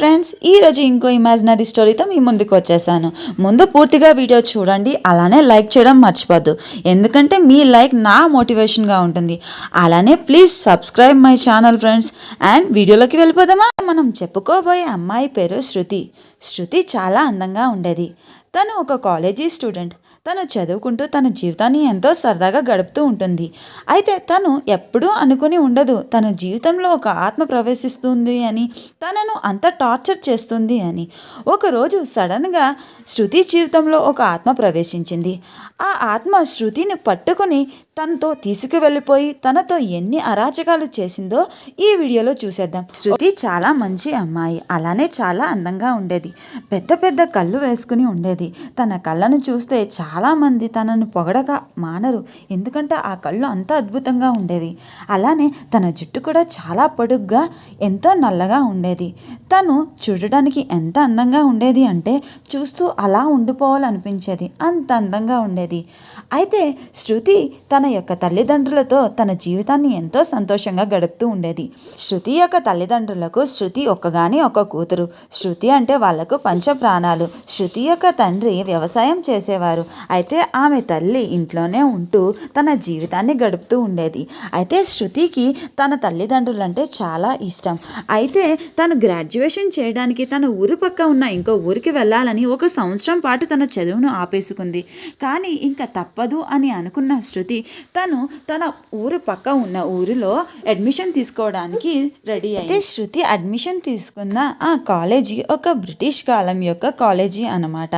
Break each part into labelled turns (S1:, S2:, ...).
S1: Friends ఈరోజు ఇంకో imaginary స్టోరీతో మీ ముందుకు వచ్చేసాను. ముందు పూర్తిగా వీడియో చూడండి అలానే లైక్ చేయడం మర్చిపోద్దు. ఎందుకంటే మీ లైక్ నా మోటివేషన్గా ఉంటుంది. అలానే please subscribe my channel friends and వీడియోలోకి వెళ్ళిపోదామా? మనం చెప్పుకోబోయే అమ్మాయి పేరు శృతి. శృతి చాలా అందంగా ఉండేది. తను ఒక కాలేజీ స్టూడెంట్ తను చదువుకుంటూ తన జీవితాన్ని ఎంతో సరదాగా గడుపుతూ ఉంటుంది. అయితే తను ఎప్పుడూ అనుకుని ఉండదు తన జీవితంలో ఒక ఆత్మ ప్రవేశిస్తుంది అని తనను అంత టార్చర్ చేస్తుంది అని. ఒకరోజు సడన్గా శృతి జీవితంలో ఒక ఆత్మ ప్రవేశించింది. ఆ ఆత్మ శృతిని పట్టుకొని తనతో తీసుకువెళ్ళిపోయి తనతో ఎన్ని అరాచకాలు చేసిందో ఈ వీడియోలో చూసేద్దాం. శృతి చాలా మంచి అమ్మాయి అలానే చాలా అందంగా ఉండేది. పెద్ద పెద్ద కళ్ళు వేసుకుని ఉండేది. తన కళ్ళను చూస్తే చాలా చాలామంది తనను పొగడక మానరు. ఎందుకంటే ఆ కళ్ళు అంత అద్భుతంగా ఉండేవి. అలానే తన జుట్టు కూడా చాలా పొడుగ్గా ఎంతో నల్లగా ఉండేది. తను చూడడానికి ఎంత అందంగా ఉండేది అంటే చూస్తూ అలా ఉండిపోవాలనిపించేది. అంత అందంగా ఉండేది. అయితే శృతి తన యొక్క తల్లిదండ్రులతో తన జీవితాన్ని ఎంతో సంతోషంగా గడుపుతూ ఉండేది. శృతి యొక్క తల్లిదండ్రులకు శృతి ఒక్కగాని ఒక కూతురు. శృతి అంటే వాళ్ళకు పంచ ప్రాణాలు శృతి యొక్క తండ్రి వ్యవసాయం చేసేవారు. అయితే ఆమె తల్లి ఇంట్లోనే ఉంటూ తన జీవితాన్ని గడుపుతూ ఉండేది. అయితే శృతికి తన తల్లిదండ్రులంటే చాలా ఇష్టం. అయితే తను గ్రాడ్యుయేషన్ చేయడానికి తన ఊరు పక్క ఉన్న ఇంకో ఊరికి వెళ్ళాలని ఒక సంవత్సరం పాటు తన చదువును ఆపేసుకుంది. కానీ ఇంకా తప్పదు అని అనుకున్న శృతి తను తన ఊరు పక్క ఉన్న ఊరిలో అడ్మిషన్ తీసుకోవడానికి రెడీ అయితే శృతి అడ్మిషన్ తీసుకున్న ఆ కాలేజీ ఒక బ్రిటిష్ కాలం యొక్క కాలేజీ అన్నమాట.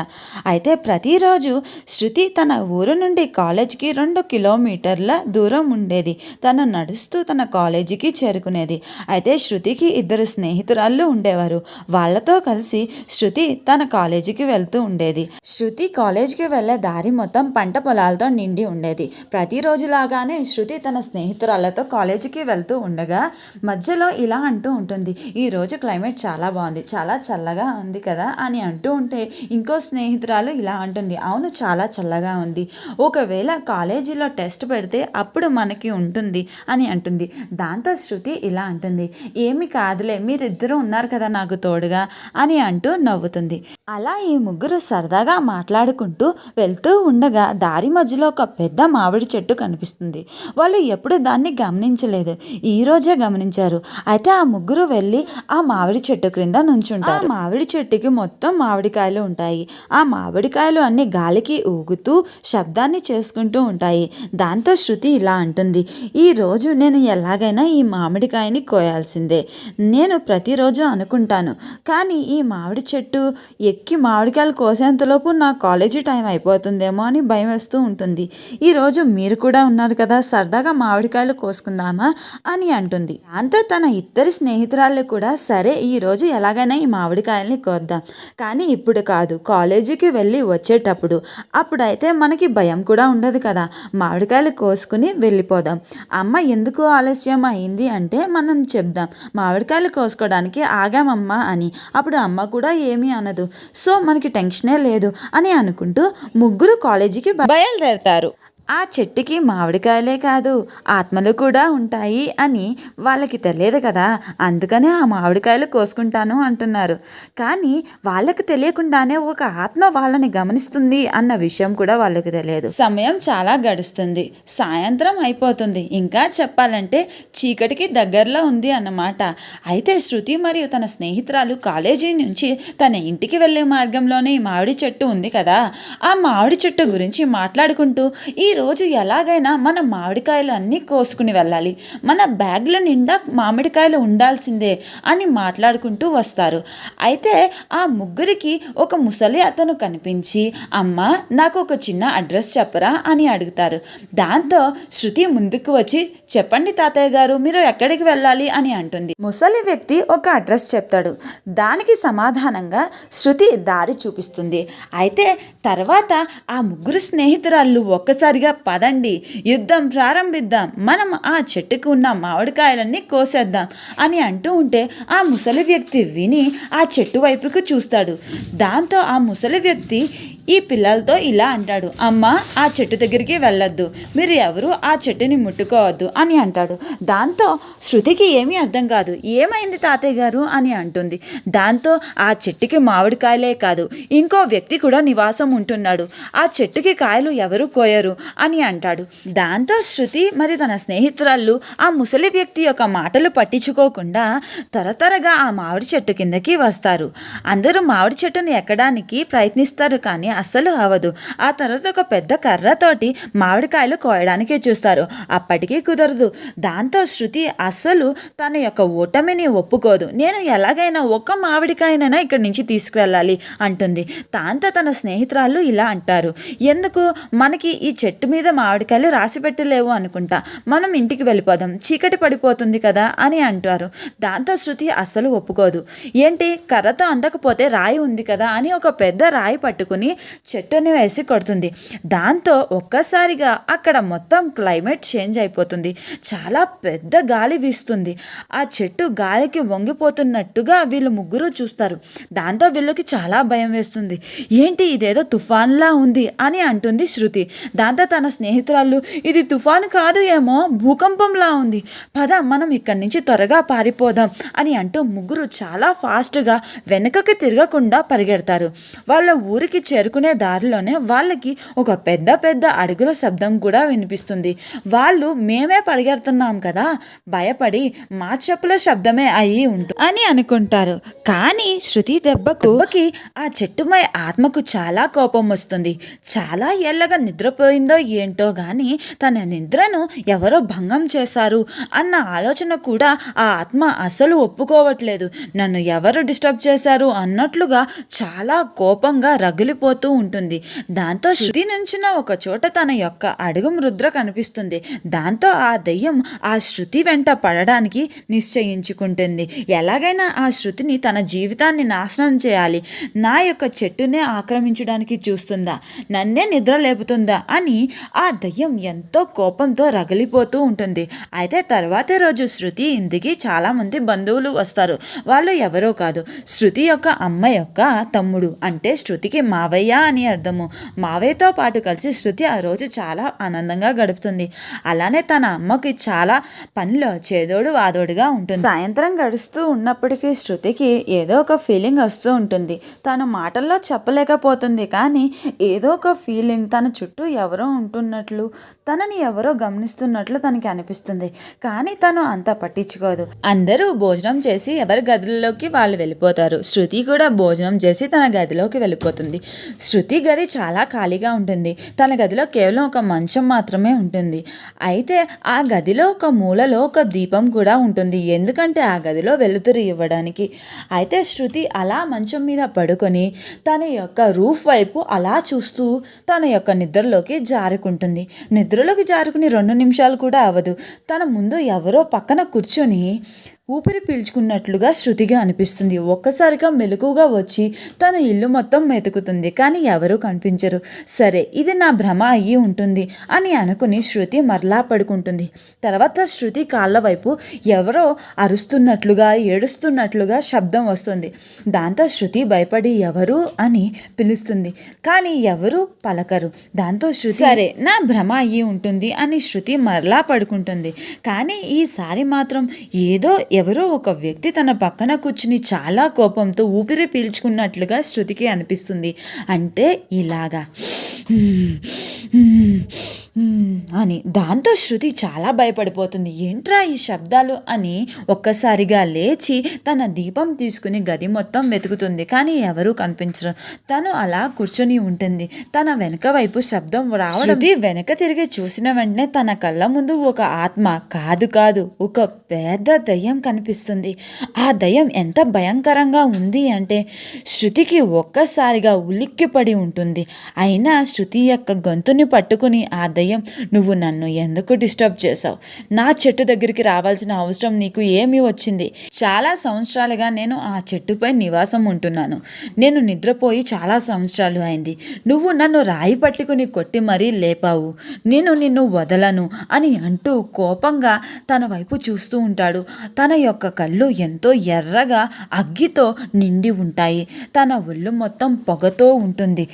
S1: అయితే ప్రతిరోజు శృతి తన ఊరు నుండి కాలేజీకి రెండు కిలోమీటర్ల దూరం ఉండేది. తను నడుస్తూ తన కాలేజీకి చేరుకునేది. అయితే శృతికి ఇద్దరు స్నేహితురాళ్ళు ఉండేవారు. వాళ్ళతో కలిసి శృతి తన కాలేజీకి వెళ్తూ ఉండేది. శృతి కాలేజీకి వెళ్ళే దారి మొత్తం పంట పొలాలతో నిండి ఉండేది. ప్రతిరోజులాగానే శృతి తన స్నేహితురాళ్ళతో కాలేజీకి వెళ్తూ ఉండగా మధ్యలో ఇలా అంటూ ఉంటుంది ఈ రోజు క్లైమేట్ చాలా బాగుంది చాలా చల్లగా ఉంది కదా అని అంటూ ఉంటే ఇంకో స్నేహితురాలు ఇలా అంటుంది అవును చాలా చల్లగా ఉంది. ఒకవేళ కాలేజీలో టెస్ట్ పెడితే అప్పుడు మనకి ఉంటుంది అని అంటుంది. దాంతో శృతి ఇలా అంటుంది. ఏమి కాదులే మీరిద్దరూ ఉన్నారు కదా నాకు తోడుగా అని అంటూ నవ్వుతుంది. అలా ఈ ముగ్గురు సరదాగా మాట్లాడుకుంటూ వెళ్తూ ఉండగా దారి మధ్యలో ఒక పెద్ద మామిడి చెట్టు కనిపిస్తుంది. వాళ్ళు ఎప్పుడు దాన్ని గమనించలేదు. ఈ రోజే గమనించారు. అయితే ఆ ముగ్గురు వెళ్ళి ఆ మామిడి చెట్టు క్రింద నుంచుంటారు. ఆ మామిడి చెట్టుకి మొత్తం మామిడికాయలు ఉంటాయి. ఆ మామిడికాయలు అన్ని గాలికి ఊగుతూ శబ్దాన్ని చేసుకుంటూ ఉంటాయి. దాంతో శృతి ఇలా అంటుంది. ఈ రోజు నేను ఎలాగైనా ఈ మామిడికాయని కోయాల్సిందే. నేను ప్రతిరోజు అనుకుంటాను. కానీ ఈ మామిడి చెట్టు ఎక్కి మామిడికాయలు కోసేంతలోపు నా కాలేజీ టైం అయిపోతుందేమో అని భయం వేస్తూ ఉంటుంది. ఈరోజు మీరు కూడా ఉన్నారు కదా సరదాగా మామిడికాయలు కోసుకుందామా అని అంటుంది. దాంతో తన ఇద్దరి స్నేహితురాళ్ళు కూడా సరే ఈరోజు ఎలాగైనా ఈ మామిడికాయల్ని కోద్దాం. కానీ ఇప్పుడు కాదు కాలేజీకి వెళ్ళి వచ్చేటప్పుడు. అప్పుడైతే మనకి భయం కూడా ఉండదు కదా. మామిడికాయలు కోసుకుని వెళ్ళిపోదాం. అమ్మ ఎందుకు ఆలస్యం అయింది అంటే మనం చెప్దాం. మామిడికాయలు కోసుకోవడానికి ఆగామమ్మా అని. అప్పుడు అమ్మ కూడా ఏమీ అనదు. సో మనకి టెన్షనే లేదు అని అనుకుంటూ ముగ్గురు కాలేజీకి బయలుదేరతారు. ఆ చెట్టుకి మామిడికాయలే కాదు ఆత్మలు కూడా ఉంటాయి అని వాళ్ళకి తెలియదు కదా. అందుకనే ఆ మామిడికాయలు కోసుకుంటాను అంటున్నారు. కానీ వాళ్ళకి తెలియకుండానే ఒక ఆత్మ వాళ్ళని గమనిస్తుంది అన్న విషయం కూడా వాళ్ళకి తెలియదు. సమయం చాలా గడుస్తుంది. సాయంత్రం అయిపోతుంది. ఇంకా చెప్పాలంటే చీకటికి దగ్గరలో ఉంది అన్నమాట. అయితే శృతి మరియు తన స్నేహితురాలు కాలేజీ నుంచి తన ఇంటికి వెళ్ళే మార్గంలోనే ఈ మామిడి చెట్టు ఉంది కదా. ఆ మామిడి చెట్టు గురించి మాట్లాడుకుంటూ ఈ రోజు ఎలాగైనా మన మామిడికాయలు అన్నీ కోసుకుని వెళ్ళాలి. మన బ్యాగ్ల నిండా మామిడికాయలు ఉండాల్సిందే అని మాట్లాడుకుంటూ వస్తారు. అయితే ఆ ముగ్గురికి ఒక ముసలి అతను కనిపించి అమ్మ నాకు ఒక చిన్న అడ్రస్ చెప్పరా? అని అడుగుతారు. దాంతో శృతి ముందుకు వచ్చి చెప్పండి తాతయ్య గారు మీరు ఎక్కడికి వెళ్ళాలి? అని అంటుంది. ముసలి వ్యక్తి ఒక అడ్రస్ చెప్తాడు. దానికి సమాధానంగా శృతి దారి చూపిస్తుంది. అయితే తర్వాత ఆ ముగ్గురు స్నేహితురాళ్ళు ఒక్కసారిగా పదండి. యుద్ధం ప్రారంభిద్దాం. మనం ఆ చెట్టుకు ఉన్న మామిడికాయలన్నీ కోసేద్దాం అని అంటూ ఉంటే ఆ ముసలి వ్యక్తి విని ఆ చెట్టు వైపుకు చూస్తాడు. దాంతో ఆ ముసలి వ్యక్తి ఈ పిల్లలతో ఇలా అంటాడు అమ్మ ఆ చెట్టు దగ్గరికి వెళ్ళొద్దు. మీరు ఎవరు ఆ చెట్టుని ముట్టుకోవద్దు అని అంటాడు. దాంతో శృతికి ఏమీ అర్థం కాదు. ఏమైంది తాతయ్య గారు? అని అంటుంది. దాంతో ఆ చెట్టుకి మామిడికాయలే కాదు ఇంకో వ్యక్తి కూడా నివాసం ఉంటున్నాడు. ఆ చెట్టుకి కాయలు ఎవరు కోయరు అని అంటాడు. దాంతో శృతి మరి తన స్నేహితురాళ్ళు ఆ ముసలి వ్యక్తి యొక్క మాటలు పట్టించుకోకుండా తరతరగా ఆ మామిడి చెట్టు కిందకి వస్తారు. అందరూ మామిడి చెట్టుని ఎక్కడానికి ప్రయత్నిస్తారు కానీ అస్సలు అవ్వదు. ఆ తర్వాత ఒక పెద్ద కర్రతోటి మామిడికాయలు కోయడానికి చూస్తారు. అప్పటికీ కుదరదు. దాంతో శృతి అస్సలు తన యొక్క ఓటమిని ఒప్పుకోదు. నేను ఎలాగైనా ఒక్క మామిడికాయనైనా ఇక్కడి నుంచి తీసుకువెళ్ళాలి అంటుంది. దాంతో తన స్నేహితురాళ్ళు ఇలా అంటారు. ఎందుకు? మనకి ఈ చెట్టు మీద మామిడికాయలు రాసి పెట్టలేవు అనుకుంటా. మనం ఇంటికి వెళ్ళిపోదాం. చీకటి పడిపోతుంది కదా అని అంటారు. దాంతో శృతి అస్సలు ఒప్పుకోదు. ఏంటి? కర్రతో అందకపోతే రాయి ఉంది కదా అని ఒక పెద్ద రాయి పట్టుకుని చెట్టుని వేసి కొడుతుంది. దాంతో ఒక్కసారిగా అక్కడ మొత్తం క్లైమేట్ చేంజ్ అయిపోతుంది. చాలా పెద్ద గాలి వీస్తుంది. ఆ చెట్టు గాలికి వంగిపోతున్నట్టుగా వీళ్ళు ముగ్గురు చూస్తారు. దాంతో వీళ్ళకి చాలా భయం వేస్తుంది. ఏంటి ఇదేదో తుఫాన్లా ఉంది అని అంటుంది శృతి. దాంతో తన స్నేహితురాళ్ళు ఇది తుఫాను కాదు ఏమో భూకంపంలా ఉంది. పద మనం ఇక్కడి నుంచి త్వరగా పారిపోదాం అని అంటూ ముగ్గురు చాలా ఫాస్ట్గా వెనకకి తిరగకుండా పరిగెడతారు. వాళ్ళ ఊరికి చేరుకు చేరుకునే దారిలోనే వాళ్ళకి ఒక పెద్ద పెద్ద అడుగుల శబ్దం కూడా వినిపిస్తుంది. వాళ్ళు మేమే పరిగెడుతున్నాం కదా భయపడి మా చెప్పుల శబ్దమే అయి ఉంటుంది అని అనుకుంటారు. కానీ శృతి దెబ్బకుకి దెబ్బకి ఆ చెట్టుమై ఆత్మకు చాలా కోపం వస్తుంది. చాలా ఏళ్ళగా నిద్రపోయిందో ఏంటో గాని తన నిద్రను ఎవరో భంగం చేశారు అన్న ఆలోచన కూడా ఆ ఆత్మ అసలు ఒప్పుకోవట్లేదు. నన్ను ఎవరు డిస్టర్బ్ చేశారు అన్నట్లుగా చాలా కోపంగా రగిలిపోతూ ఉంటుంది. దాంతో శృతి నుంచిన ఒక చోట తన యొక్క అడుగు ముద్ర కనిపిస్తుంది. దాంతో ఆ దెయ్యం ఆ శృతి వెంట పడడానికి నిశ్చయించుకుంటుంది. ఎలాగైనా ఆ శృతిని తన జీవితాన్ని నాశనం చేయాలి. నా యొక్క చెట్టునే ఆక్రమించడానికి చూస్తుందా? నన్నే నిద్ర లేపుతుందా? అని ఆ దయ్యం ఎంతో కోపంతో రగిలిపోతూ ఉంటుంది. అయితే తర్వాతే రోజు శృతి ఇంటికి చాలామంది బంధువులు వస్తారు. వాళ్ళు ఎవరో కాదు. శృతి యొక్క అమ్మ యొక్క తమ్ముడు. అంటే శృతికి మావయ్య అని అర్థము. మావయ్యతో పాటు కలిసి శృతి ఆ రోజు చాలా ఆనందంగా గడుపుతుంది. అలానే తన అమ్మకి చాలా పనిలో చేదోడు వాదోడుగా ఉంటుంది. సాయంత్రం గడుస్తూ ఉన్నప్పటికీ శృతికి ఏదో ఒక ఫీలింగ్ వస్తూ ఉంటుంది. తను మాటల్లో చెప్పలేకపోతుంది కానీ ఏదో ఒక ఫీలింగ్ తన చుట్టూ ఎవరో ఉంటున్నట్లు తనని ఎవరో గమనిస్తున్నట్లు తనకి అనిపిస్తుంది. కానీ తను అంత పట్టించుకోదు. అందరూ భోజనం చేసి ఎవరి గదుల్లోకి వాళ్ళు వెళ్ళిపోతారు. శృతి కూడా భోజనం చేసి తన గదిలోకి వెళ్ళిపోతుంది. శృతి గది చాలా ఖాళీగా ఉంటుంది. తన గదిలో కేవలం ఒక మంచం మాత్రమే ఉంటుంది. అయితే ఆ గదిలో ఒక మూలలో ఒక దీపం కూడా ఉంటుంది. ఎందుకంటే ఆ గదిలో వెలుతురు ఇవ్వడానికి. అయితే శృతి అలా మంచం మీద పడుకొని తన యొక్క రూఫ్ వైపు అలా చూస్తూ తన యొక్క నిద్రలోకి జారుకుంటుంది. నిద్రలోకి జారుకుని రెండు నిమిషాలు కూడా అవ్వదు. తన ముందు ఎవరో పక్కన కూర్చొని ఊపిరి పీల్చుకున్నట్లుగా శృతిగా అనిపిస్తుంది. ఒక్కసారిగా మెలకుగా వచ్చి తన ఇల్లు మొత్తం మెతుకుతుంది కానీ ఎవరూ కనిపించరు. సరే ఇది నా భ్రమ అయ్యి ఉంటుంది అని అనుకుని శృతి మరలా పడుకుంటుంది. తర్వాత శృతి కాళ్ళ వైపు ఎవరో అరుస్తున్నట్లుగా ఏడుస్తున్నట్లుగా శబ్దం వస్తుంది. దాంతో శృతి భయపడి ఎవరు అని పిలుస్తుంది. కానీ ఎవరు పలకరు. దాంతో శృతి సరే. నా భ్రమ అయ్యి ఉంటుంది అని శృతి మరలా పడుకుంటుంది. కానీ ఈసారి మాత్రం ఏదో ఎవరో ఒక వ్యక్తి తన పక్కన కూర్చుని చాలా కోపంతో ఊపిరి పీల్చుకున్నట్లుగా శృతికి అనిపిస్తుంది. అంటే ఇలాగా. అని. దాంతో శృతి చాలా భయపడిపోతుంది. ఏంట్రా ఈ శబ్దాలు? అని ఒక్కసారిగా లేచి తన దీపం తీసుకుని గది మొత్తం వెతుకుతుంది. కానీ ఎవరూ కనిపించరు. తను అలా కూర్చొని ఉంటుంది. తన వెనక వైపు శబ్దం రావడం వెనక తిరిగి చూసిన వెంటనే తన కళ్ళ ముందు ఒక ఆత్మ కాదు కాదు ఒక పెద్ద దయ్యం కనిపిస్తుంది. ఆ దయ్యం ఎంత భయంకరంగా ఉంది అంటే శృతికి ఒక్కసారిగా ఉలిక్కిపడి ఉంటుంది. అయినా శృతి యొక్క గొంతుని పట్టుకుని ఆ దయ్యం నువ్వు నన్ను ఎందుకు డిస్టర్బ్ చేశావు? నా చెట్టు దగ్గరికి రావాల్సిన అవసరం నీకు ఏమి వచ్చింది? చాలా సంవత్సరాలుగా నేను ఆ చెట్టుపై నివాసం ఉంటున్నాను. నేను నిద్రపోయి చాలా సంవత్సరాలు అయింది. నువ్వు నన్ను రాయి పట్టుకుని కొట్టి మరీ లేపావు. నేను నిన్ను వదలను అని అంటూ కోపంగా తన వైపు చూస్తూ ఉంటాడు. తన యొక్క కళ్ళు ఎంతో ఎర్రగా అగ్గితో నిండి ఉంటాయి. తన ఒళ్ళు మొత్తం పొగతో ఉంటుంది.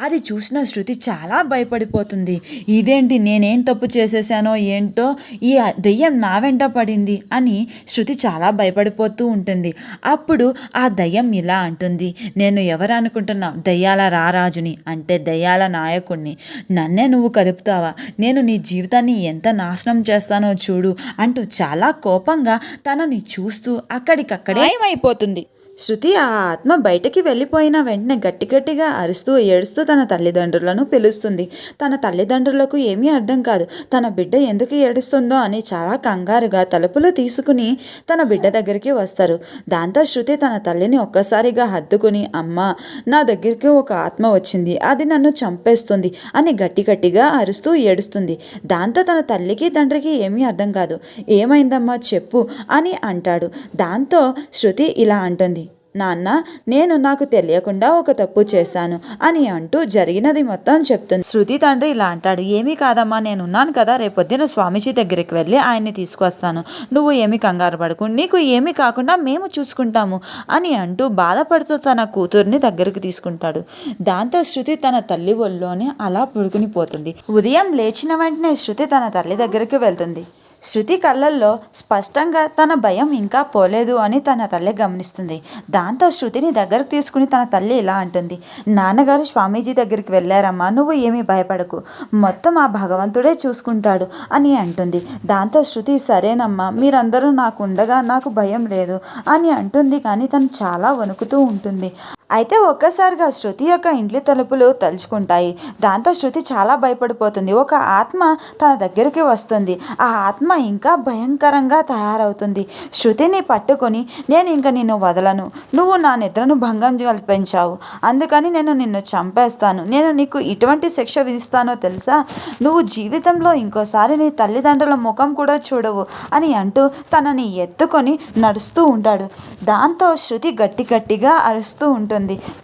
S1: అది చూసిన శృతి చాలా భయపడిపోతుంది. ఇదేంటి నేనేం తప్పు చేసేసానో ఏంటో? ఈ దెయ్యం నా వెంట పడింది అని శృతి చాలా భయపడిపోతూ ఉంటుంది. అప్పుడు ఆ దయ్యం ఇలా అంటుంది. నేను ఎవరు అనుకుంటున్నా దయ్యాల రారాజుని అంటే దయ్యాల నాయకుణ్ణి. నన్నే నువ్వు కదుపుతావా? నేను నీ జీవితాన్ని ఎంత నాశనం చేస్తానో చూడు అంటూ చాలా కోపంగా తనని చూస్తూ అక్కడికక్కడే అయిపోతుంది శృతి ఆ ఆత్మ బయటికి వెళ్ళిపోయిన వెంటనే గట్టి గట్టిగా అరుస్తూ ఏడుస్తూ తన తల్లిదండ్రులను పిలుస్తుంది. తన తల్లిదండ్రులకు ఏమీ అర్థం కాదు. తన బిడ్డ ఎందుకు ఏడుస్తుందో అని చాలా కంగారుగా తలుపులు తీసుకుని తన బిడ్డ దగ్గరికి వస్తారు. దాంతో శృతి తన తల్లిని ఒక్కసారిగా హద్దుకుని అమ్మ నా దగ్గరికి ఒక ఆత్మ వచ్చింది. అది నన్ను చంపేస్తుంది అని గట్టి గట్టిగా అరుస్తూ ఏడుస్తుంది. దాంతో తన తల్లికి తండ్రికి ఏమీ అర్థం కాదు. ఏమైందమ్మా? చెప్పు అని అంటాడు. దాంతో శృతి ఇలా అంటుంది. నాన్న నేను నాకు తెలియకుండా ఒక తప్పు చేశాను అని అంటూ జరిగినది మొత్తం చెప్తుంది. శృతి తండ్రి ఇలా అంటాడు ఏమీ కాదమ్మా నేను ఉన్నాను కదా రేపొద్దున స్వామీజీ దగ్గరికి వెళ్ళి ఆయన్ని తీసుకొస్తాను. నువ్వు ఏమి కంగారు పడకు నీకు ఏమీ కాకుండా మేము చూసుకుంటాము అని అంటూ బాధపడుతూ తన కూతుర్ని దగ్గరికి తీసుకుంటాడు. దాంతో శృతి తన తల్లి ఒళ్ళోనే అలా పుడుకునిపోతుంది ఉదయం లేచిన వెంటనే శృతి తన తల్లి దగ్గరికి వెళ్తుంది. శృతి కళ్ళల్లో స్పష్టంగా తన భయం ఇంకా పోలేదు అని తన తల్లి గమనిస్తుంది. దాంతో శృతిని దగ్గరకు తీసుకుని తన తల్లి ఇలా అంటుంది. నాన్నగారు స్వామీజీ దగ్గరికి వెళ్ళారమ్మా నువ్వు ఏమీ భయపడకు. మొత్తం ఆ భగవంతుడే చూసుకుంటాడు అని అంటుంది. దాంతో శృతి సరేనమ్మా మీరందరూ నాకు ఉండగా నాకు భయం లేదు అని అంటుంది కానీ తను చాలా వణుకుతూ ఉంటుంది. అయితే ఒక్కసారిగా శృతి యొక్క ఇంటి తలుపులు తలుచుకుంటాయి. దాంతో శృతి చాలా భయపడిపోతుంది. ఒక ఆత్మ తన దగ్గరికి వస్తుంది. ఆ ఆత్మ ఇంకా భయంకరంగా తయారవుతుంది. శృతిని పట్టుకొని నేను ఇంకా నిన్ను వదలను. నువ్వు నా నిద్రను భంగం కల్పించావు అందుకని నేను నిన్ను చంపేస్తాను. నేను నీకు ఇటువంటి శిక్ష విధిస్తానో తెలుసా? నువ్వు జీవితంలో ఇంకోసారి నీ తల్లిదండ్రుల ముఖం కూడా చూడవు అని అంటూ తనని ఎత్తుకొని నడుస్తూ ఉంటాడు. దాంతో శృతి గట్టి గట్టిగా అరుస్తూ ఉంటుంది.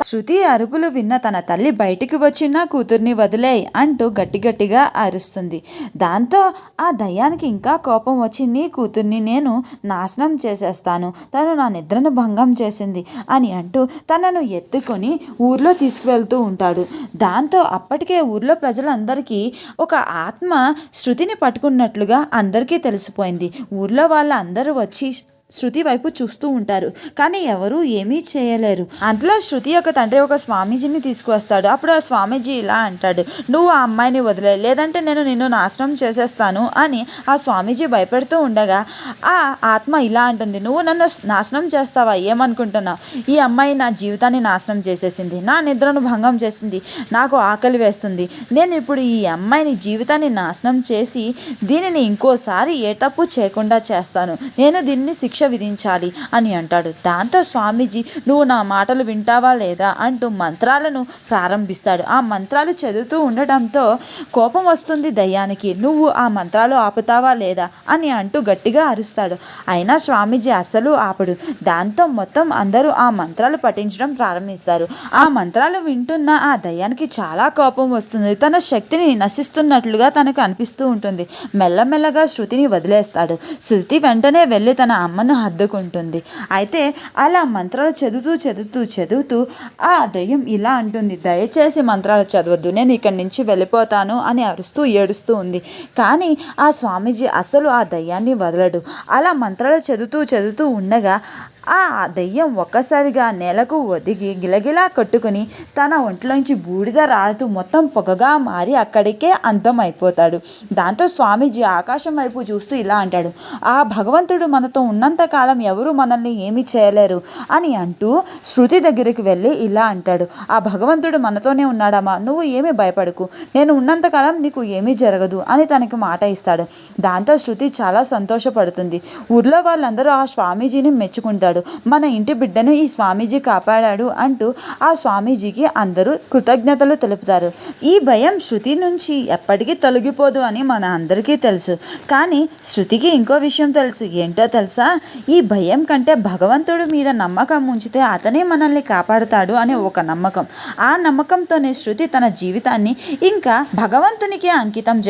S1: శృతి అరుపులు విన్న తన తల్లి బయటికి వచ్చిన కూతుర్ని వదిలేయ్ అంటూ గట్టి గట్టిగా అరుస్తుంది. దాంతో ఆ దయ్యానికి ఇంకా కోపం వచ్చి నీ కూతుర్ని నేను నాశనం చేసేస్తాను. తను నా నిద్రను భంగం చేసింది అని అంటూ తనను ఎత్తుకొని ఊర్లో తీసుకువెళ్తూ ఉంటాడు. దాంతో అప్పటికే ఊర్లో ప్రజలందరికీ ఒక ఆత్మ శృతిని పట్టుకున్నట్లుగా అందరికీ తెలిసిపోయింది. ఊర్లో వాళ్ళందరూ వచ్చి శృతి వైపు చూస్తూ ఉంటారు. కానీ ఎవరూ ఏమీ చేయలేరు. అందులో శృతి యొక్క తండ్రి ఒక స్వామీజీని తీసుకువస్తాడు. అప్పుడు ఆ స్వామీజీ ఇలా అంటాడు నువ్వు ఆ అమ్మాయిని వదిలే లేదంటే నేను నిన్ను నాశనం చేసేస్తాను అని ఆ స్వామీజీ భయపెడుతూ ఉండగా ఆ ఆత్మ ఇలా అంటుంది నువ్వు నన్ను నాశనం చేస్తావా? ఏమనుకుంటున్నావు? ఈ అమ్మాయి నా జీవితాన్ని నాశనం చేసేసింది. నా నిద్రను భంగం చేసింది. నాకు ఆకలి వేస్తుంది. నేను ఇప్పుడు ఈ అమ్మాయిని జీవితాన్ని నాశనం చేసి దీనిని ఇంకోసారి ఏ తప్పు చేయకుండా చేస్తాను. నేను దీన్ని శిక్ష విధించాలి అని అంటాడు. దాంతో స్వామీజీ నువ్వు నా మాటలు వింటావా లేదా? అంటూ మంత్రాలను ప్రారంభిస్తాడు. ఆ మంత్రాలు చదువుతూ ఉండటంతో కోపం వస్తుంది దయ్యానికి. నువ్వు ఆ మంత్రాలు ఆపుతావా లేదా? అని అంటూ గట్టిగా అరుస్తాడు. అయినా స్వామీజీ అస్సలు ఆపడు. దాంతో మొత్తం అందరూ ఆ మంత్రాలు పఠించడం ప్రారంభిస్తారు. ఆ మంత్రాలు వింటున్న ఆ దయ్యానికి చాలా కోపం వస్తుంది. తన శక్తిని నశిస్తున్నట్లుగా తనకు అనిపిస్తూ ఉంటుంది. మెల్లమెల్లగా శృతిని వదిలేస్తాడు. శృతి వెంటనే వెళ్ళి తన అమ్మను హద్దుకుంటుంది. అయితే అలా మంత్రాలు చదువుతూ చదువుతూ చదువుతూ ఆ దయ్యం ఇలా అంటుంది దయచేసి మంత్రాలు చదవద్దు నేను ఇక్కడి నుంచి వెళ్ళిపోతాను అని అరుస్తూ ఏడుస్తూ ఉంది. కానీ ఆ స్వామీజీ అసలు ఆ దయ్యాన్ని వదలడు. అలా మంత్రాలు చదువుతూ చదువుతూ ఉండగా ఆ దెయ్యం ఒక్కసారిగా నేలకు ఒదిగి గిలగిలా కొట్టుకుని తన ఒంట్లోంచి బూడిద రాలుతూ మొత్తం పొగగా మారి అక్కడికే అంతం అయిపోతాడు దాంతో స్వామీజీ ఆకాశం వైపు చూస్తూ ఇలా అంటాడు ఆ భగవంతుడు మనతో ఉన్నంత కాలం ఎవరు మనల్ని ఏమీ చేయలేరు అని అంటూ శృతి దగ్గరికి వెళ్ళి ఇలా అంటాడు ఆ భగవంతుడు మనతోనే ఉన్నాడమ్మా నువ్వు ఏమీ భయపడకు నేను ఉన్నంతకాలం నీకు ఏమీ జరగదు అని తనకి మాట ఇస్తాడు. దాంతో శృతి చాలా సంతోషపడుతుంది. ఊర్లో వాళ్ళందరూ ఆ స్వామీజీని చేశాడు మన ఇంటి బిడ్డను ఈ స్వామీజీ కాపాడాడు అంటూ ఆ స్వామీజీకి అందరూ కృతజ్ఞతలు తెలుపుతారు. ఈ భయం శృతి నుంచి ఎప్పటికీ తొలగిపోదు అని మన అందరికీ తెలుసు. కానీ శృతికి ఇంకో విషయం తెలుసు. ఏంటో తెలుసా? ఈ భయం కంటే భగవంతుడి మీద నమ్మకం ఉంచితే అతనే మనల్ని కాపాడుతాడు అనే ఒక నమ్మకం. ఆ నమ్మకంతోనే శృతి తన జీవితాన్ని ఇంకా భగవంతునికి అంకితం చేస్తుంది.